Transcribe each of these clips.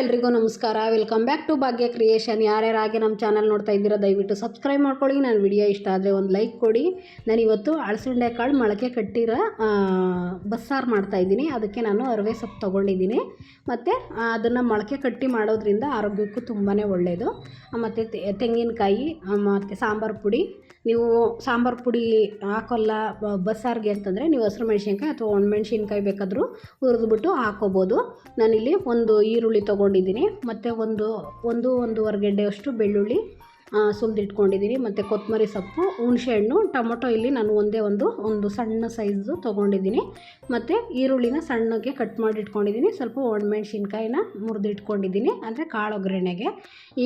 ಎಲ್ರಿಗೂ ನಮಸ್ಕಾರ. Welcome back to Bhagya creation ಯಾರ್ಯಾರಾಗೆ ನಮ್ಮ ಚಾನಲ್ ನೋಡ್ತಾ ಇದ್ದೀರಾ ದಯವಿಟ್ಟು ಸಬ್ಸ್ಕ್ರೈಬ್ ಮಾಡ್ಕೊಳ್ಳಿ. ನಾನು ವಿಡಿಯೋ ಇಷ್ಟ ಆದರೆ ಒಂದು ಲೈಕ್ ಕೊಡಿ. ನಾನು ಇವತ್ತು ಕಾಳು ಮೊಳಕೆ ಕಟ್ಟಿರೋ ಬಸ್ಸಾರು ಮಾಡ್ತಾಯಿದ್ದೀನಿ ಅದಕ್ಕೆ ನಾನು ಅರವೆ ಸೊಪ್ಪು ತೊಗೊಂಡಿದ್ದೀನಿ. ಮತ್ತು ಅದನ್ನು ಮೊಳಕೆ ಕಟ್ಟಿ ಮಾಡೋದ್ರಿಂದ ಆರೋಗ್ಯಕ್ಕೂ ತುಂಬಾ ಒಳ್ಳೆಯದು ಮತ್ತು ತೆಂಗಿನಕಾಯಿ ಮತ್ತು ಸಾಂಬಾರು ಪುಡಿ ನೀವು ಸಾಂಬಾರು ಪುಡಿ ಹಾಕೋಲ್ಲ ಬಸ್ಸಾರಿಗೆ ಅಂತಂದರೆ ನೀವು ಹಸಿರು ಮೆಣಸಿನ್ಕಾಯಿ ಅಥವಾ ಒಣಮೆಣ್ಸಿನ್ಕಾಯಿ ಬೇಕಾದರೂ ಹುರಿದ್ಬಿಟ್ಟು ಹಾಕೋಬೋದು. ನಾನಿಲ್ಲಿ ಒಂದು ಈರುಳ್ಳಿ ತೊಗೊಂಡಿದ್ದೀನಿ, ಮತ್ತು ಒಂದು ಒಂದು, ಒಂದೂವರೆ ಗೆಡ್ಡೆಯಷ್ಟು ಬೆಳ್ಳುಳ್ಳಿ ಸುಲಿದಿಟ್ಕೊಂಡಿದ್ದೀನಿ ಮತ್ತು ಕೊತ್ತಂಬರಿ ಸೊಪ್ಪು ಹುಣಸೆಹಣ್ಣು ಟೊಮೊಟೊ ಇಲ್ಲಿ ನಾನು ಒಂದೇ ಒಂದು ಒಂದು ಸಣ್ಣ ಸೈಜು ತೊಗೊಂಡಿದ್ದೀನಿ. ಮತ್ತು ಈರುಳ್ಳಿನ ಸಣ್ಣಗೆ ಕಟ್ ಮಾಡಿ ಇಟ್ಕೊಂಡಿದ್ದೀನಿ ಸ್ವಲ್ಪ ಒಣಮೆಣ್ಸಿನ್ಕಾಯಿನ ಮುರಿದಿಟ್ಕೊಂಡಿದ್ದೀನಿ, ಅಂದರೆ ಕಾಳು ಒಗ್ಗರಣೆಗೆ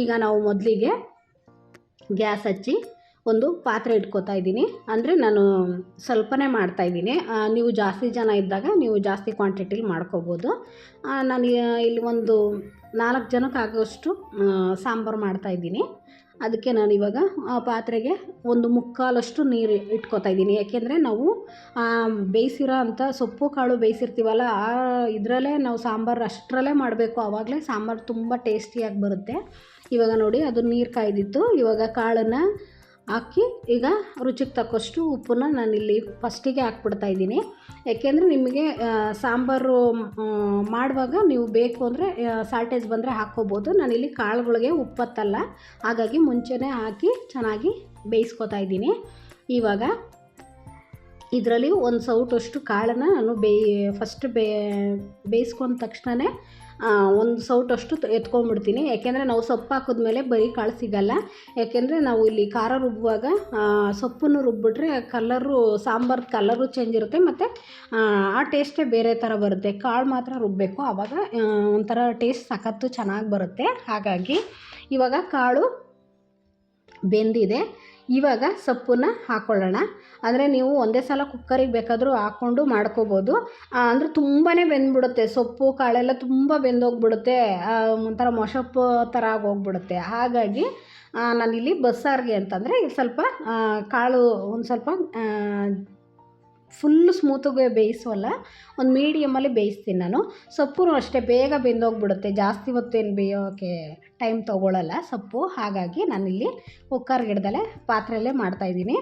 ಈಗ ನಾವು ಮೊದಲಿಗೆ ಗ್ಯಾಸ್ ಹಚ್ಚಿ ಒಂದು ಪಾತ್ರೆ ಇಟ್ಕೋತಾ ಇದ್ದೀನಿ. ಅಂದರೆ ನಾನು ಸ್ವಲ್ಪನೇ ಮಾಡ್ತಾ ಇದ್ದೀನಿ. ನೀವು ಜಾಸ್ತಿ ಜನ ಇದ್ದಾಗ ನೀವು ಜಾಸ್ತಿ ಕ್ವಾಂಟಿಟಿಲಿ ಮಾಡ್ಕೋಬೋದು. ನಾನು ಇಲ್ಲಿ ಒಂದು ನಾಲ್ಕು ಜನಕ್ಕೆ ಆಗೋಷ್ಟು ಸಾಂಬಾರು ಮಾಡ್ತಾಯಿದ್ದೀನಿ ಅದಕ್ಕೆ ನಾನು ಇವಾಗ ಪಾತ್ರೆಗೆ ಒಂದು ಮುಕ್ಕಾಲಷ್ಟು ನೀರು ಇಟ್ಕೋತಾ ಇದ್ದೀನಿ. ಯಾಕೆಂದರೆ ನಾವು ಬೇಯಿಸಿರೋ ಅಂಥ ಸೊಪ್ಪು, ಕಾಳು ಬೇಯಿಸಿರ್ತೀವಲ್ಲ, ಆ ಇದರಲ್ಲೇ ನಾವು ಸಾಂಬಾರು ಅಷ್ಟರಲ್ಲೇ ಮಾಡಬೇಕು. ಆವಾಗಲೇ ಸಾಂಬಾರು ತುಂಬ ಟೇಸ್ಟಿಯಾಗಿ ಬರುತ್ತೆ. ಇವಾಗ ನೋಡಿ, ಅದು ನೀರು ಕಾಯ್ದಿತ್ತು. ಇವಾಗ ಕಾಳನ್ನು ಹಾಕಿ ಈಗ ರುಚಿಗೆ ತಕ್ಕಷ್ಟು ಉಪ್ಪನ್ನ ನಾನಿಲ್ಲಿ ಫಸ್ಟಿಗೆ ಹಾಕ್ಬಿಡ್ತಾ ಇದ್ದೀನಿ. ಯಾಕೆಂದರೆ ನಿಮಗೆ ಸಾಂಬಾರು ಮಾಡುವಾಗ ನೀವು ಬೇಕು ಅಂದರೆ ಸಾಲ್ಟೇಜ್ ಬಂದರೆ ಹಾಕ್ಕೋಬೋದು. ನಾನಿಲ್ಲಿ ಕಾಳುಗಳಿಗೆ ಉಪ್ಪತ್ತಲ್ಲ. ಹಾಗಾಗಿ ಮುಂಚೆನೇ ಹಾಕಿ ಚೆನ್ನಾಗಿ ಬೇಯಿಸ್ಕೊತಾ ಇದ್ದೀನಿ. ಇವಾಗ ಇದರಲ್ಲಿ ಒಂದು ಸೌಟಷ್ಟು ಕಾಳನ್ನು ನಾನು ಬೇಯಿ ಫಸ್ಟ್ ಬೇ, ಬೇಯಿಸ್ಕೊಂಡ ತಕ್ಷಣವೇ ಒಂದು ಸೌಟಷ್ಟು ಎತ್ಕೊಂಡ್ಬಿಡ್ತೀನಿ. ಯಾಕೆಂದರೆ ನಾವು ಸೊಪ್ಪು ಹಾಕಿದ್ಮೇಲೆ ಬರೀ ಕಾಳು ಸಿಗಲ್ಲ. ಯಾಕೆಂದರೆ ನಾವು ಇಲ್ಲಿ ಖಾರ ರುಬ್ಬುವಾಗ ಸೊಪ್ಪನ್ನು ರುಬ್ಬಿಟ್ರೆ ಕಲ್ಲರು ಸಾಂಬಾರ್ದು ಕಲ್ಲರು ಚೇಂಜ್ ಇರುತ್ತೆ. ಮತ್ತು, ಆ ಟೇಸ್ಟೇ ಬೇರೆ ಥರ ಬರುತ್ತೆ. ಕಾಳು ಮಾತ್ರ ರುಬ್ಬಬೇಕು ಆವಾಗ ಒಂಥರ ಟೇಸ್ಟ್ ಸಖತ್ತು ಚೆನ್ನಾಗಿ ಬರುತ್ತೆ. ಹಾಗಾಗಿ ಇವಾಗ ಕಾಳು ಬೆಂದಿದೆ. ಇವಾಗ ಸೊಪ್ಪನ್ನು ಹಾಕ್ಕೊಳ್ಳೋಣ ಅಂದರೆ ನೀವು ಒಂದೇ ಸಲ ಕುಕ್ಕರಿಗೆ ಬೇಕಾದರೂ ಹಾಕ್ಕೊಂಡು ಮಾಡ್ಕೋಬೋದು. ಅಂದರೆ ತುಂಬಾ ಬೆಂದ್ಬಿಡುತ್ತೆ. ಸೊಪ್ಪು, ಕಾಳೆಲ್ಲ ತುಂಬ ಬೆಂದೋಗ್ಬಿಡುತ್ತೆ. ಒಂಥರ ಮೊಸಪ್ಪು ಥರ ಆಗೋಗ್ಬಿಡುತ್ತೆ. ಹಾಗಾಗಿ ನಾನಿಲ್ಲಿ ಬಸ್ಸಾರಿಗೆ ಅಂತಂದರೆ ಸ್ವಲ್ಪ ಕಾಳು ಒಂದು ಸ್ವಲ್ಪ ಫುಲ್ಲು ಸ್ಮೂತಾಗೆ ಬೇಯಿಸೋಲ್ಲ, ಒಂದು ಮೀಡಿಯಮಲ್ಲಿ ಬೇಯಿಸ್ತೀನಿ ನಾನು. ಸೊಪ್ಪು ಅಷ್ಟೇ, ಬೇಗ ಬೆಂದೋಗ್ಬಿಡುತ್ತೆ. ಜಾಸ್ತಿ ಹೊತ್ತೇನು ಬೇಯೋಕ್ಕೆ ಟೈಮ್ ತೊಗೊಳ್ಳಲ್ಲ ಸೊಪ್ಪು. ಹಾಗಾಗಿ ನಾನಿಲ್ಲಿ ಕುಕ್ಕರ್ ಗಿಡದಲ್ಲೇ ಪಾತ್ರೆಯಲ್ಲೇ ಮಾಡ್ತಾಯಿದ್ದೀನಿ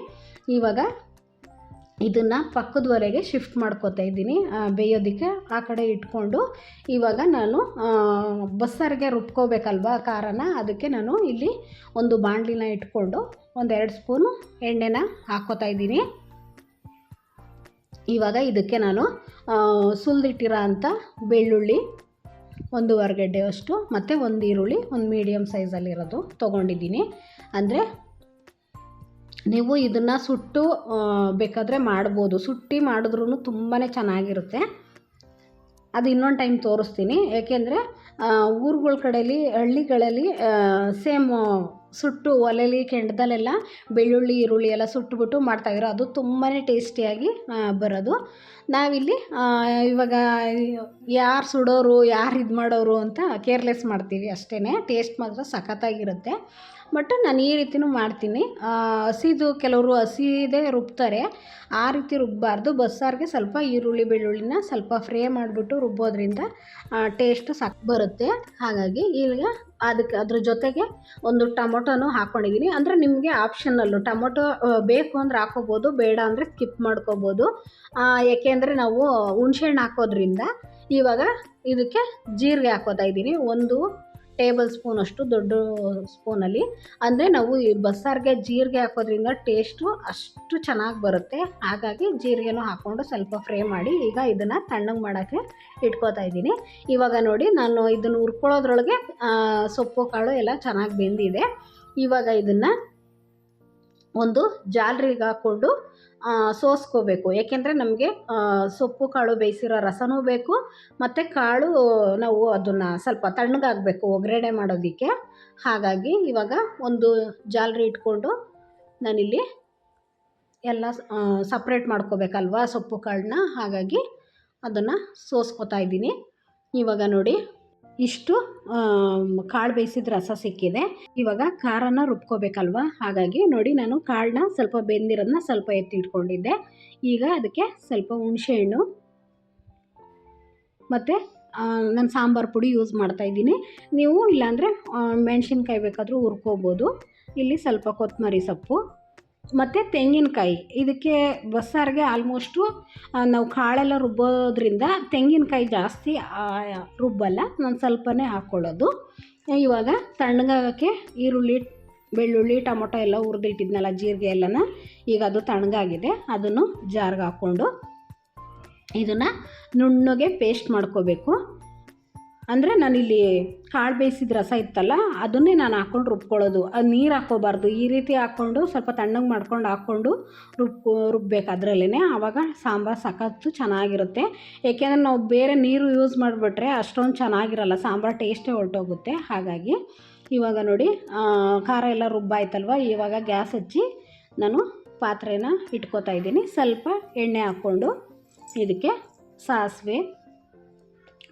ಇವಾಗ ಇದನ್ನು ಪಕ್ಕದವರೆಗೆ ಶಿಫ್ಟ್ ಮಾಡ್ಕೋತಾ ಇದ್ದೀನಿ ಬೇಯೋದಕ್ಕೆ ಆ ಕಡೆ ಇಟ್ಕೊಂಡು. ಇವಾಗ ನಾನು ಬಸ್ಸಾರಿಗೆ ರುಬ್ಕೋಬೇಕಲ್ವಾ ಖಾರನ, ಅದಕ್ಕೆ ನಾನು ಇಲ್ಲಿ ಒಂದು ಬಾಣಲಿನ ಇಟ್ಕೊಂಡು ಒಂದೆರಡು ಸ್ಪೂನು ಎಣ್ಣೆನ ಹಾಕ್ಕೋತಾ ಇದ್ದೀನಿ. ಇವಾಗ ಇದಕ್ಕೆ ನಾನು ಸುಲಿದಿಟ್ಟಿರೋ ಅಂಥ ಬೆಳ್ಳುಳ್ಳಿ ಒಂದೂವರೆ ಗೆಡ್ಡೆಯಷ್ಟು ಮತ್ತು ಒಂದು ಈರುಳ್ಳಿ, ಒಂದು ಮೀಡಿಯಮ್ ಸೈಜಲ್ಲಿರೋದು ತೊಗೊಂಡಿದ್ದೀನಿ. ಅಂದರೆ ನೀವು ಇದನ್ನು ಸುಟ್ಟು ಬೇಕಾದರೆ ಮಾಡ್ಬೋದು. ಸುಟ್ಟಿ ಮಾಡಿದ್ರೂ ತುಂಬಾ ಚೆನ್ನಾಗಿರುತ್ತೆ. ಅದು ಇನ್ನೊಂದು ಟೈಮ್ ತೋರಿಸ್ತೀನಿ. ಏಕೆಂದರೆ ಊರುಗಳ ಕಡೆಯಲ್ಲಿ ಹಳ್ಳಿಗಳಲ್ಲಿ ಸೇಮ್ ಸುಟ್ಟು ಒಲೆಲಿ ಕೆಂಡದಲ್ಲೆಲ್ಲ ಬೆಳ್ಳುಳ್ಳಿ, ಈರುಳ್ಳಿ ಎಲ್ಲ ಸುಟ್ಬಿಟ್ಟು ಮಾಡ್ತಾಯಿದ್ರು ಅದು ತುಂಬಾ ಟೇಸ್ಟಿಯಾಗಿ ಬರೋದು. ನಾವಿಲ್ಲಿ ಇವಾಗ ಯಾರು ಸುಡೋರು, ಯಾರು ಇದು ಮಾಡೋರು ಅಂತ ಕೇರ್ಲೆಸ್ ಮಾಡ್ತೀವಿ ಅಷ್ಟೇ ಟೇಸ್ಟ್ ಮಾತ್ರ ಸಖತ್ತಾಗಿರುತ್ತೆ. ಬಟ್ ನಾನು ಈ ರೀತಿನೂ ಮಾಡ್ತೀನಿ. ಹಸಿದು ಕೆಲವರು ಹಸಿದೇ ರುಬ್ತಾರೆ. ಆ ರೀತಿ ರುಬ್ಬಾರ್ದು. ಬಸ್ಸಾರಿಗೆ ಸ್ವಲ್ಪ ಈರುಳ್ಳಿ, ಬೆಳ್ಳುಳ್ಳಿನ ಸ್ವಲ್ಪ ಫ್ರೈ ಮಾಡಿಬಿಟ್ಟು ರುಬ್ಬೋದ್ರಿಂದ ಟೇಸ್ಟ್ ಸಕ್ ಬರುತ್ತೆ. ಹಾಗಾಗಿ ಈಗ ಅದಕ್ಕೆ ಅದ್ರ ಜೊತೆಗೆ ಒಂದು ಟೊಮೊಟೊನು ಹಾಕ್ಕೊಂಡಿದ್ದೀನಿ ಅಂದರೆ ನಿಮಗೆ ಆಪ್ಷನಲ್ಲು ಟೊಮೊಟೊ ಬೇಕು ಅಂದರೆ ಹಾಕೋಬೋದು, ಬೇಡ ಅಂದರೆ ಸ್ಕಿಪ್ ಮಾಡ್ಕೋಬೋದು. ಏಕೆಂದರೆ ನಾವು ಹುಣ್ಸೆಹಣ್ಣು ಹಾಕೋದ್ರಿಂದ ಇವಾಗ ಇದಕ್ಕೆ ಜೀರಿಗೆ ಹಾಕೋತಾ ಇದ್ದೀನಿ. ಒಂದು ಟೇಬಲ್ ಸ್ಪೂನ್ ಅಷ್ಟು ದೊಡ್ಡ ಸ್ಪೂನಲ್ಲಿ ಅಂದರೆ ನಾವು ಈ ಬಸ್ಸಾರಿಗೆ ಜೀರಿಗೆ ಹಾಕೋದ್ರಿಂದ ಟೇಸ್ಟು ಅಷ್ಟು ಚೆನ್ನಾಗಿ ಬರುತ್ತೆ. ಹಾಗಾಗಿ ಜೀರಿಗೆನೂ ಹಾಕ್ಕೊಂಡು ಸ್ವಲ್ಪ ಫ್ರೈ ಮಾಡಿ ಈಗ ಇದನ್ನು ತಣ್ಣಗೆ ಮಾಡೋಕ್ಕೆ ಇಟ್ಕೋತಾ ಇದ್ದೀನಿ. ಇವಾಗ ನೋಡಿ ನಾನು ಇದನ್ನು ಹುರ್ಕೊಳ್ಳೋದ್ರೊಳಗೆ ಸೊಪ್ಪು, ಕಾಳು ಎಲ್ಲ ಚೆನ್ನಾಗಿ ಬೆಂದಿದೆ. ಇವಾಗ ಇದನ್ನು ಒಂದು ಜಾಲ್ರಿಗೆ ಹಾಕ್ಕೊಂಡು ಸೋಸ್ಕೋಬೇಕು. ಏಕೆಂದರೆ ನಮಗೆ ಸೊಪ್ಪು, ಕಾಳು ಬೇಯಿಸಿರೋ ರಸನೂ ಬೇಕು, ಮತ್ತು ಕಾಳು ನಾವು ಅದನ್ನು ಸ್ವಲ್ಪ ತಣ್ಣಗಾಗಬೇಕು, ಒಗ್ಗರಣೆ ಮಾಡೋದಕ್ಕೆ. ಹಾಗಾಗಿ ಇವಾಗ ಒಂದು ಜಾಲರಿ ಇಟ್ಕೊಂಡು ನಾನಿಲ್ಲಿ ಎಲ್ಲ ಸಪ್ರೇಟ್ ಮಾಡ್ಕೋಬೇಕಲ್ವಾ ಸೊಪ್ಪು, ಕಾಳನ್ನ. ಹಾಗಾಗಿ ಅದನ್ನು ಸೋಸ್ಕೋತಾ ಇದ್ದೀನಿ. ಇವಾಗ ನೋಡಿ ಇಷ್ಟು ಕಾಳು ಬೇಯಿಸಿದ ರಸ ಸಿಕ್ಕಿದೆ. ಇವಾಗ ಖಾರನ ರುಬ್ಕೋಬೇಕಲ್ವಾ? ಹಾಗಾಗಿ ನೋಡಿ ನಾನು ಕಾಳನ್ನ ಸ್ವಲ್ಪ ಬೆಂದಿರೋದನ್ನ ಸ್ವಲ್ಪ ಎತ್ತಿ ಇಟ್ಕೊಂಡಿದ್ದೆ. ಈಗ ಅದಕ್ಕೆ ಸ್ವಲ್ಪ ಹುಣಸೆಹಣ್ಣು ಮತ್ತು ನಾನು ಸಾಂಬಾರು ಪುಡಿ ಯೂಸ್ ಮಾಡ್ತಾಯಿದ್ದೀನಿ ನೀವು ಇಲ್ಲಾಂದರೆ ಮೆಣಸಿನ್ಕಾಯಿ ಬೇಕಾದರೂ ಹುರ್ಕೋಬೋದು. ಇಲ್ಲಿ ಸ್ವಲ್ಪ ಕೊತ್ತಂಬರಿ ಸೊಪ್ಪು. ಮತ್ತು ತೆಂಗಿನಕಾಯಿ. ಇದಕ್ಕೆ ಬಸ್ಸಾರಿಗೆ ಆಲ್ಮೋಸ್ಟು ನಾವು ಕಾಳೆಲ್ಲ ರುಬ್ಬೋದ್ರಿಂದ ತೆಂಗಿನಕಾಯಿ ಜಾಸ್ತಿ ರುಬ್ಬಲ್ಲ, ನಾನು ಸ್ವಲ್ಪನೇ ಹಾಕ್ಕೊಳ್ಳೋದು ಇವಾಗ ತಣ್ಣಗಾಗೋಕ್ಕೆ ಈರುಳ್ಳಿ, ಬೆಳ್ಳುಳ್ಳಿ, ಟೊಮೊಟೊ ಎಲ್ಲ ಹುರಿದಿಟ್ಟಿದ್ನಲ್ಲ ಜೀರಿಗೆ ಎಲ್ಲನ, ಈಗ ಅದು ತಣ್ಣಗಾಗಿದೆ. ಅದನ್ನು ಜಾರ್ಗೆ ಹಾಕ್ಕೊಂಡು ಇದನ್ನು ನುಣ್ಣಗೆ ಪೇಸ್ಟ್ ಮಾಡ್ಕೋಬೇಕು. ಅಂದರೆ ನಾನಿಲ್ಲಿ ಕಾಳು ಬೇಯಿಸಿದ ರಸ ಇತ್ತಲ್ಲ, ಅದನ್ನೇ ನಾನು ಹಾಕ್ಕೊಂಡು ರುಬ್ಕೊಳ್ಳೋದು. ಅದು ನೀರು ಹಾಕ್ಕೋಬಾರ್ದು. ಈ ರೀತಿ ಹಾಕ್ಕೊಂಡು ಸ್ವಲ್ಪ ತಣ್ಣಗೆ ಮಾಡ್ಕೊಂಡು ಹಾಕ್ಕೊಂಡು ರುಬ್ಕೊ, ರುಬ್ಬೇಕು ಅದರಲ್ಲೇ ಆವಾಗ ಸಾಂಬಾರು ಸಖತ್ತು ಚೆನ್ನಾಗಿರುತ್ತೆ. ಏಕೆಂದರೆ ನಾವು ಬೇರೆ ನೀರು ಯೂಸ್ ಮಾಡಿಬಿಟ್ರೆ ಅಷ್ಟೊಂದು ಚೆನ್ನಾಗಿರಲ್ಲ. ಸಾಂಬಾರು ಟೇಸ್ಟೇ ಹೊರಟೋಗುತ್ತೆ. ಹಾಗಾಗಿ ಇವಾಗ ನೋಡಿ ಖಾರ ಎಲ್ಲ ರುಬ್ಬಾಯ್ತಲ್ವ? ಇವಾಗ ಗ್ಯಾಸ್ ಹಚ್ಚಿ ನಾನು ಪಾತ್ರೆನ ಇಟ್ಕೋತಾ ಇದ್ದೀನಿ. ಸ್ವಲ್ಪ ಎಣ್ಣೆ ಹಾಕ್ಕೊಂಡು ಇದಕ್ಕೆ ಸಾಸಿವೆ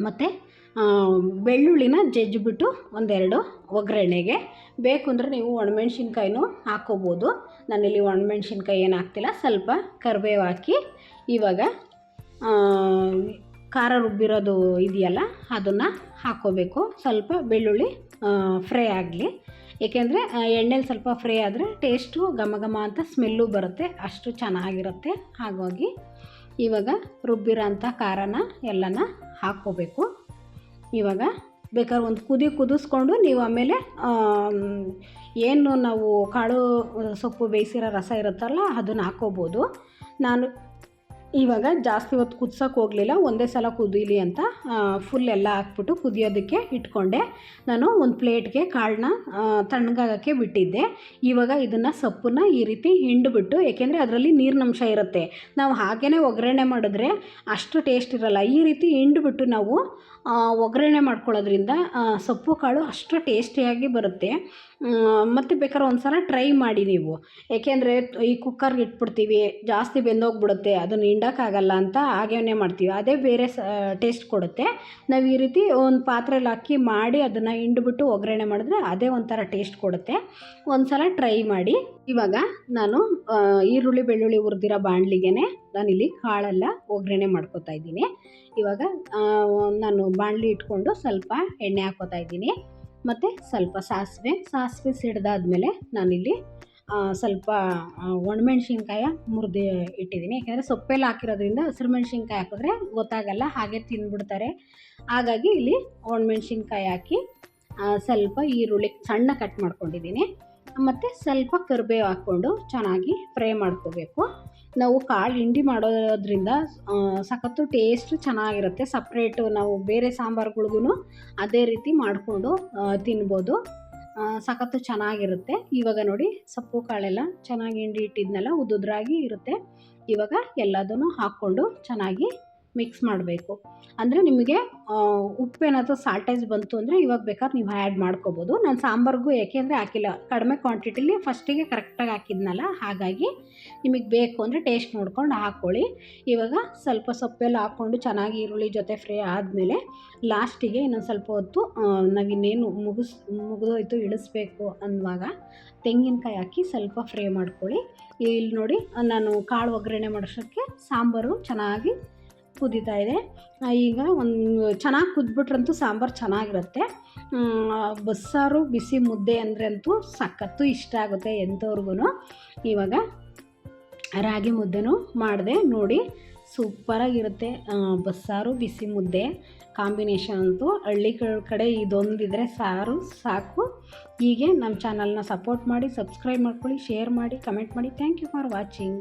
ಮತ್ತು ಬೆಳ್ಳುಳ್ಳಿನ ಜಜ್ಜಿಬಿಟ್ಟು ಒಂದೆರಡು ಒಗ್ಗರಣೆಗೆ. ಬೇಕು ಅಂದರೆ ನೀವು ಒಣಮೆಣ್ಸಿನ್ಕಾಯಿನೂ ಹಾಕ್ಕೋಬೋದು. ನಾನಿಲ್ಲಿ ಒಣಮೆಣ್ಸಿನ್ಕಾಯಿ ಏನು ಹಾಕ್ತಿಲ್ಲ, ಸ್ವಲ್ಪ ಕರಿಬೇವು ಹಾಕಿ ಇವಾಗ ಖಾರ ರುಬ್ಬಿರೋದು ಇದೆಯಲ್ಲ, ಅದನ್ನು ಹಾಕ್ಕೋಬೇಕು. ಸ್ವಲ್ಪ ಬೆಳ್ಳುಳ್ಳಿ ಫ್ರೈ ಆಗಲಿ. ಏಕೆಂದರೆ ಎಣ್ಣೆಲಿ ಸ್ವಲ್ಪ ಫ್ರೈ ಆದರೆ ಟೇಸ್ಟು ಘಮ ಘಮ ಅಂತ ಸ್ಮೆಲ್ಲು ಬರುತ್ತೆ, ಅಷ್ಟು ಚೆನ್ನಾಗಿರುತ್ತೆ. ಹಾಗಾಗಿ ಇವಾಗ ರುಬ್ಬಿರೋ ಅಂಥ ಖಾರನ ಎಲ್ಲನ ಹಾಕ್ಕೋಬೇಕು. ಇವಾಗ ಬೇಕಾದ್ರೆ ಒಂದು ಕುದಿ ಕುದಿಸ್ಕೊಂಡು ನೀವು ಆಮೇಲೆ ಏನು ನಾವು ಕಾಳು, ಸೊಪ್ಪು, ಬೇಯಿಸಿರೋ ರಸ ಇರುತ್ತಲ್ಲ, ಅದನ್ನು ಹಾಕ್ಕೋಬೋದು ನಾನು ಇವಾಗ ಜಾಸ್ತಿ ಹೊತ್ತು ಕುದ್ಸೋಕೆ ಹೋಗಲಿಲ್ಲ, ಒಂದೇ ಸಲ ಕುದೀಲಿ ಅಂತ ಫುಲ್ ಎಲ್ಲ ಹಾಕ್ಬಿಟ್ಟು ಕುದಿಯೋದಕ್ಕೆ ಇಟ್ಕೊಂಡೆ. ನಾನು ಒಂದು ಪ್ಲೇಟ್ಗೆ ಕಾಳನ್ನ ತಣ್ಣಗಾಗಕ್ಕೆ ಬಿಟ್ಟಿದ್ದೆ. ಇವಾಗ ಇದನ್ನು ಸೊಪ್ಪನ್ನ ಈ ರೀತಿ ಹಿಂಡ್ಬಿಟ್ಟು, ಏಕೆಂದರೆ ಅದರಲ್ಲಿ ನೀರಿನಂಶ ಇರುತ್ತೆ. ನಾವು ಹಾಗೇ ಒಗ್ಗರಣೆ ಮಾಡಿದ್ರೆ ಅಷ್ಟು ಟೇಸ್ಟ್ ಇರಲ್ಲ. ಈ ರೀತಿ ಹಿಂಡ್ಬಿಟ್ಟು ನಾವು ಒಗ್ಗರಣೆ ಮಾಡ್ಕೊಳ್ಳೋದ್ರಿಂದ ಸೊಪ್ಪು ಕಾಳು ಅಷ್ಟು ಟೇಸ್ಟಿಯಾಗಿ ಬರುತ್ತೆ. ಮತ್ತು ಬೇಕಾದ್ರೆ ಒಂದು ಸಲ ಟ್ರೈ ಮಾಡಿ ನೀವು. ಏಕೆಂದರೆ ಈ ಕುಕ್ಕರ್ಗೆ ಇಟ್ಬಿಡ್ತೀವಿ, ಜಾಸ್ತಿ ಬೆಂದೋಗ್ಬಿಡುತ್ತೆ, ಅದನ್ನು ಹಿಂಡೋಕ್ಕಾಗಲ್ಲ ಅಂತ ಹಾಗೇನೆ ಮಾಡ್ತೀವಿ. ಅದೇ ಬೇರೆ ಸ ಟೇಸ್ಟ್ ಕೊಡುತ್ತೆ. ನಾವು ಈ ರೀತಿ ಒಂದು ಪಾತ್ರೆಲಿ ಹಾಕಿ ಮಾಡಿ ಅದನ್ನು ಹಿಂಡ್ಬಿಟ್ಟು ಒಗ್ಗರಣೆ ಮಾಡಿದ್ರೆ ಅದೇ ಒಂಥರ ಟೇಸ್ಟ್ ಕೊಡುತ್ತೆ. ಒಂದು ಸಲ ಟ್ರೈ ಮಾಡಿ. ಇವಾಗ ನಾನು ಈರುಳ್ಳಿ, ಬೆಳ್ಳುಳ್ಳಿ ಹುರಿದಿರೋ ಬಾಣಲಿಗೆ ನಾನಿಲ್ಲಿ ಕಾಳೆಲ್ಲ ಒಗ್ಗರಣೆ ಮಾಡ್ಕೊತಾ ಇದ್ದೀನಿ. ಇವಾಗ ನಾನು ಬಾಣಲಿ ಇಟ್ಕೊಂಡು ಸ್ವಲ್ಪ ಎಣ್ಣೆ ಹಾಕೋತಾ ಇದ್ದೀನಿ. ಮತ್ತು ಸ್ವಲ್ಪ ಸಾಸಿವೆ ಸಾಸಿವೆ ಸಿಡ್ದಾದ್ಮೇಲೆ ನಾನಿಲ್ಲಿ ಸ್ವಲ್ಪ ಒಣಮೆಣ್ಸಿನ್ಕಾಯ ಮುರಿದು ಇಟ್ಟಿದ್ದೀನಿ. ಯಾಕೆಂದರೆ ಸೊಪ್ಪೆಲ್ಲ ಹಾಕಿರೋದ್ರಿಂದ ಹಸಿರು ಮೆಣಸಿನ್ಕಾಯಿ ಹಾಕಿದ್ರೆ ಗೊತ್ತಾಗಲ್ಲ, ಹಾಗೆ ತಿಂದ್ಬಿಡ್ತಾರೆ ಹಾಗಾಗಿ ಇಲ್ಲಿ ಒಣಮೆಣ್ಸಿನ್ಕಾಯಿ ಹಾಕಿ ಸ್ವಲ್ಪ ಈರುಳ್ಳಿ ಸಣ್ಣ ಕಟ್ ಮಾಡ್ಕೊಂಡಿದ್ದೀನಿ. ಮತ್ತು ಸ್ವಲ್ಪ ಕರಿಬೇವು ಹಾಕ್ಕೊಂಡು ಚೆನ್ನಾಗಿ ಫ್ರೈ ಮಾಡ್ಕೋಬೇಕು. ನಾವು ಕಾಳು ಹಿಂಡಿ ಮಾಡೋದ್ರಿಂದ ಸಖತ್ತು ಟೇಸ್ಟ್ ಚೆನ್ನಾಗಿರುತ್ತೆ. ಸಪ್ರೇಟು ನಾವು ಬೇರೆ ಸಾಂಬಾರುಗಳ್ಗೂ ಅದೇ ರೀತಿ ಮಾಡಿಕೊಂಡು ತಿನ್ಬೋದು. ಸಖತ್ತು ಚೆನ್ನಾಗಿರುತ್ತೆ. ಇವಾಗ ನೋಡಿ, ಸೊಪ್ಪು ಕಾಳೆಲ್ಲ ಚೆನ್ನಾಗಿ ಹಿಂಡಿ ಇಟ್ಟಿದ್ನೆಲ್ಲ ಉದುದ್ರಾಗಿ ಇರುತ್ತೆ. ಇವಾಗ ಎಲ್ಲದನ್ನು ಹಾಕ್ಕೊಂಡು ಚೆನ್ನಾಗಿ ಮಿಕ್ಸ್ ಮಾಡಬೇಕು. ಅಂದರೆ ನಿಮಗೆ ಉಪ್ಪು ಏನಾದರೂ ಸಾಲ್ಟೇಜ್ ಬಂತು ಅಂದರೆ ಇವಾಗ ಬೇಕಾದ್ರೆ ನೀವು ಆ್ಯಡ್ ಮಾಡ್ಕೋಬೋದು. ನಾನು ಸಾಂಬಾರ್ಗೂ ಏಕೆಂದರೆ ಹಾಕಿಲ್ಲ. ಕಡಿಮೆ ಕ್ವಾಂಟಿಟಿಲಿ ಫಸ್ಟಿಗೆ ಕರೆಕ್ಟಾಗಿ ಹಾಕಿದ್ನಲ್ಲ, ಹಾಗಾಗಿ ನಿಮಗೆ ಬೇಕು ಅಂದರೆ ಟೇಸ್ಟ್ ನೋಡ್ಕೊಂಡು ಹಾಕ್ಕೊಳ್ಳಿ ಇವಾಗ ಸ್ವಲ್ಪ ಸೊಪ್ಪೆಲ್ಲ ಹಾಕ್ಕೊಂಡು ಚೆನ್ನಾಗಿ ಈರುಳ್ಳಿ ಜೊತೆ ಫ್ರೈ ಆದಮೇಲೆ ಲಾಸ್ಟಿಗೆ ಇನ್ನೊಂದು ಸ್ವಲ್ಪ ಹೊತ್ತು ನಾವು ನಾವಿನ್ನೇನು ಮುಗಿಸ್, ಮುಗಿದೋಯ್ತು ಇಳಿಸ್ಬೇಕು ಅನ್ನುವಾಗ ತೆಂಗಿನಕಾಯಿ ಹಾಕಿ ಸ್ವಲ್ಪ ಫ್ರೈ ಮಾಡ್ಕೊಳ್ಳಿ. ಇಲ್ಲಿ ನೋಡಿ, ನಾನು ಕಾಳು ಒಗ್ಗರಣೆ ಮಾಡಿಸೋಕ್ಕೆ ಸಾಂಬಾರು ಚೆನ್ನಾಗಿ ಕುದೀತಾ ಇದೆ. ಈಗ ಒಂದು ಚೆನ್ನಾಗಿ ಕುದ್ಬಿಟ್ರಂತೂ ಸಾಂಬಾರು ಚೆನ್ನಾಗಿರುತ್ತೆ. ಬಸ್ಸಾರು, ಬಿಸಿ ಮುದ್ದೆ ಅಂದರೆ ಅಂತೂ ಸಖತ್ತು ಇಷ್ಟ ಆಗುತ್ತೆ ಎಂಥವ್ರಿಗೂ ಇವಾಗ ರಾಗಿ ಮುದ್ದೆನೂ ಮಾಡಿದೆ, ನೋಡಿ ಸೂಪರಾಗಿರುತ್ತೆ. ಬಸ್ಸಾರು, ಬಿಸಿ ಮುದ್ದೆ ಕಾಂಬಿನೇಷನ್ ಅಂತೂ ಹಳ್ಳಿ ಕಡೆ ಇದೊಂದಿದ್ರೆ ಸಾರು ಸಾಕು. ಹೀಗೆ ನಮ್ಮ ಚಾನಲ್ನ ಸಪೋರ್ಟ್ ಮಾಡಿ, ಸಬ್ಸ್ಕ್ರೈಬ್ ಮಾಡ್ಕೊಳ್ಳಿ, ಶೇರ್ ಮಾಡಿ, ಕಮೆಂಟ್ ಮಾಡಿ. Thank you for watching.